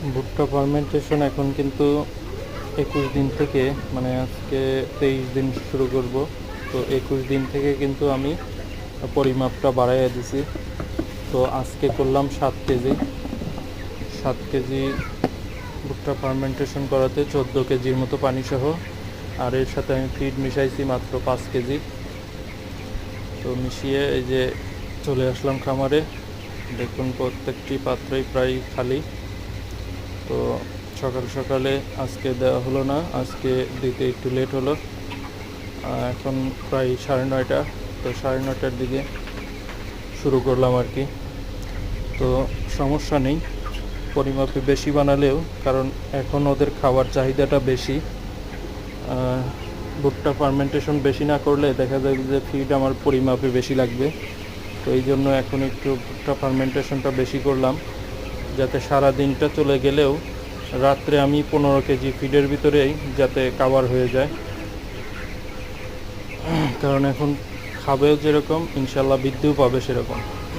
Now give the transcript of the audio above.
ভুট্টা ফার্মেন্টেশন এখন কিন্তু একুশ দিন থেকে মানে আজকে তেইশ দিন শুরু করব। তো একুশ দিন থেকে কিন্তু আমি পরিমাপটা বাড়াইয়া দিছি। তো আজকে করলাম সাত কেজি। সাত কেজি ভুট্টা ফার্মেন্টেশন করাতে চোদ্দ কেজির মতো পানি সহ আর এর সাথে আমি ফিড মিশাইছি মাত্র পাঁচ কেজি। তো মিশিয়ে এই যে চলে আসলাম খামারে। দেখুন প্রত্যেকটি পাত্রই প্রায় খালি। তো সকাল সকালে আজকে দেওয়া হলো না, আজকে দিতে একটু লেট হলো। এখন প্রায় সাড়ে নয়টা, তো সাড়ে নয়টার দিকে শুরু করলাম আর কি। তো সমস্যা নেই, পরিমাপে বেশি বানালেও, কারণ এখন ওদের খাবার চাহিদাটা বেশি। ভুট্টা ফার্মেন্টেশন বেশি না করলে দেখা যায় যে ফিড আমার পরিমাপে বেশি লাগবে। তো এই জন্য এখন একটু ভুট্টা ফার্মেন্টেশনটা বেশি করলাম। যাতে সারা দিনটা চলে গেলেও রাত্রে আমি পনেরো কেজি ফিডের ভিতরেই যাতে কাভার হয়ে যায়। কারণ এখন খাবেও যেরকম, ইনশাল্লাহ বৃদ্ধিও পাবে সেরকম।